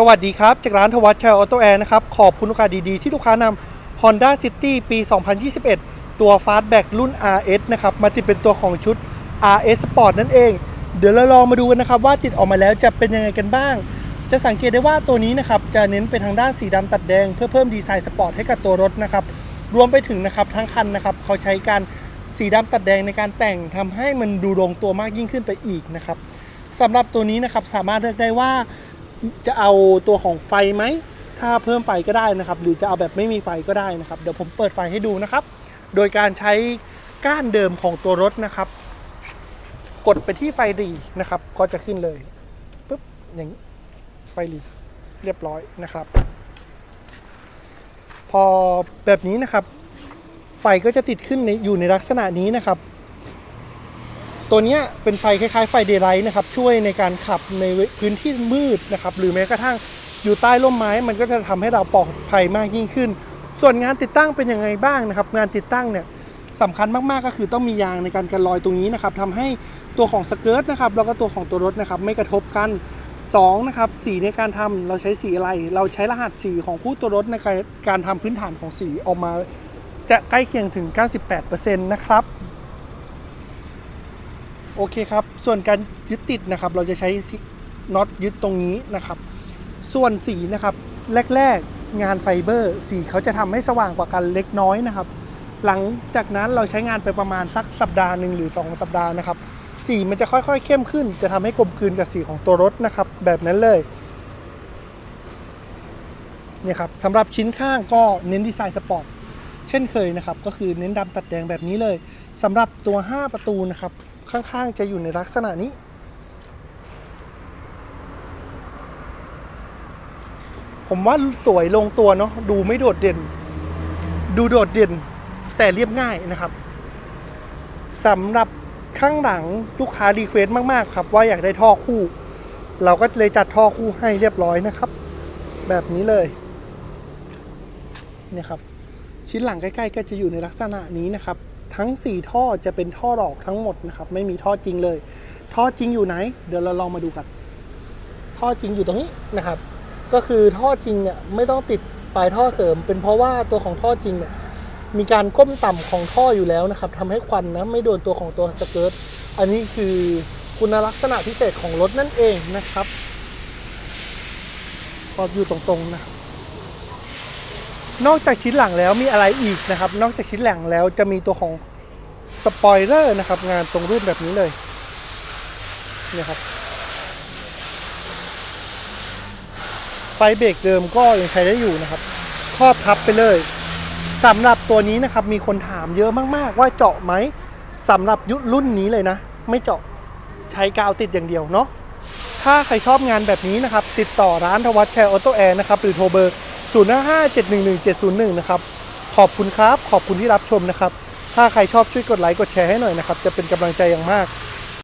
สวัสดีครับ จากร้านทวัชชัยออโตแอร์นะครับ ขอบคุณลูกค้าดีๆ ที่ลูกค้านำ Honda City ปี 2021 ตัว Fastback รุ่น RS นะครับ มาติดเป็นตัวของชุด RS Sport นั่นเอง เดี๋ยวเราลองมาดูกันนะครับ ว่าติดออกมาแล้วจะเป็นยังไงกันบ้าง จะสังเกตได้ว่าตัวนี้นะครับ จะเน้นไปทางด้านสีดำตัดแดง เพื่อเพิ่มดีไซน์สปอร์ตให้กับตัวรถนะครับ รวมไปถึงนะครับทั้งคันนะครับเขาใช้การสีดำตัดแดงในการแต่งทำให้มันดูลงตัวมากยิ่งขึ้นไปอีกนะครับสำหรับตัวนี้นะครับสามารถเลือกได้ว่า จะเอาตัวของไฟไหม ถ้าเพิ่มไฟก็ได้นะครับ หรือจะเอาแบบไม่มีไฟก็ได้นะครับ เดี๋ยวผมเปิดไฟให้ดูนะครับ โดยการใช้ก้านเดิมของตัวรถนะครับ กดไปที่ไฟรีนะครับ ก็จะขึ้นเลยปุ๊บอย่างไฟรีเรียบร้อยนะครับ พอแบบนี้นะครับ ไฟก็จะติดขึ้นในอยู่ในลักษณะนี้นะครับ ตัวนี้เป็นไฟคล้ายๆไฟเดย์ไลท์นะครับช่วยในการขับในพื้นที่มืดนะครับหรือแม้กระทั่งอยู่ใต้ร่มไม้ มันก็จะทำให้เราปลอดภัยมากยิ่งขึ้น ส่วนงานติดตั้งเป็นยังไงบ้างนะครับ งานติดตั้งเนี่ยสำคัญมากๆก็คือต้องมียางในการกันรอยตรงนี้นะครับทำให้ตัวของสเกิร์ตนะครับแล้วก็ตัวของตัวรถนะครับไม่กระทบกันสองนะครับสีในการทำเราใช้สีอะไร เราใช้รหัสสีของคู่ตัวรถในการการทำพื้นฐานของสีออกมา จะใกล้เคียงถึง 98%นะครับ โอเคครับ ส่วนการยึดติดนะครับ เราจะใช้น็อตยึดตรงนี้นะครับ ส่วนสีนะครับ แรกๆงานไฟเบอร์ สีเขาจะทำให้สว่างกว่ากันเล็กน้อยนะครับ หลังจากนั้นเราใช้งานไปประมาณสักสัปดาห์หนึ่งหรือ 2 สัปดาห์นะครับ สีมันจะค่อยๆ เข้มขึ้น จะทำให้กลมกลืนกับสีของตัวรถนะครับ แบบนั้นเลยเนี่ยครับสำหรับชิ้นข้างก็เน้นดีไซน์สปอร์ตเช่นเคยนะครับ ก็คือเน้นดำตัดแดงแบบนี้เลยสำหรับตัว 5 ประตูนะครับ ข้างๆจะอยู่ในลักษณะนี้ ผมว่าสวยลงตัวเนาะดูไม่โดดเด่น ดูโดดเด่นแต่เรียบง่ายนะครับสำหรับข้างหลังลูกค้ารีเควสต์มากๆ ครับ ว่าอยากได้ท่อคู่ เราก็เลยจัดท่อคู่ให้เรียบร้อยนะครับ แบบนี้เลยเนี่ยครับ ชิ้นหลังใกล้ ๆ ก็จะอยู่ในลักษณะนี้นะครับ ทั้ง 4 ท่อจะเป็นท่อดอกทั้งหมดนะครับ ไม่มีท่อจริงเลย ท่อจริงอยู่ไหน เดี๋ยวเราลองมาดูกัน ท่อจริงอยู่ตรงนี้นะครับ ก็คือท่อจริงเนี่ยไม่ต้องติดปลายท่อเสริม เป็นเพราะว่าตัวของท่อจริงเนี่ยมีการก้มต่ำของท่ออยู่แล้วนะครับทำให้ควันนะไม่โดนตัวของตัวสเกิร์ตอันนี้คือคุณลักษณะพิเศษของรถนั่นเองนะครับก็อยู่ตรงๆนะครับ นอกจากชิ้นหลังแล้วมีอะไรอีกนะครับ นอกจากชิ้นหลังแล้วจะมีตัวของสปอยเลอร์นะครับ งานตรงรุ่นแบบนี้เลยเนี่ยครับไฟเบรกเดิมก็ยังใช้ได้อยู่นะครับครอบทับไปเลยสำหรับตัวนี้นะครับมีคนถามเยอะมากๆ ว่าเจาะไหมสำหรับยุครุ่นนี้เลยนะ ไม่เจาะใช้กาวติดอย่างเดียวเนาะถ้าใครชอบงานแบบนี้นะครับ ติดต่อร้านทวัชแชร์ออโตแอร์นะครับ หรือโทรเบอร์ 0 5 5 7 1 1 7 0 1 นะครับ ขอบคุณครับ ขอบคุณที่รับชมนะครับ ถ้าใครชอบช่วยกดไลค์กดแชร์ให้หน่อยนะครับ จะเป็นกำลังใจอย่างมาก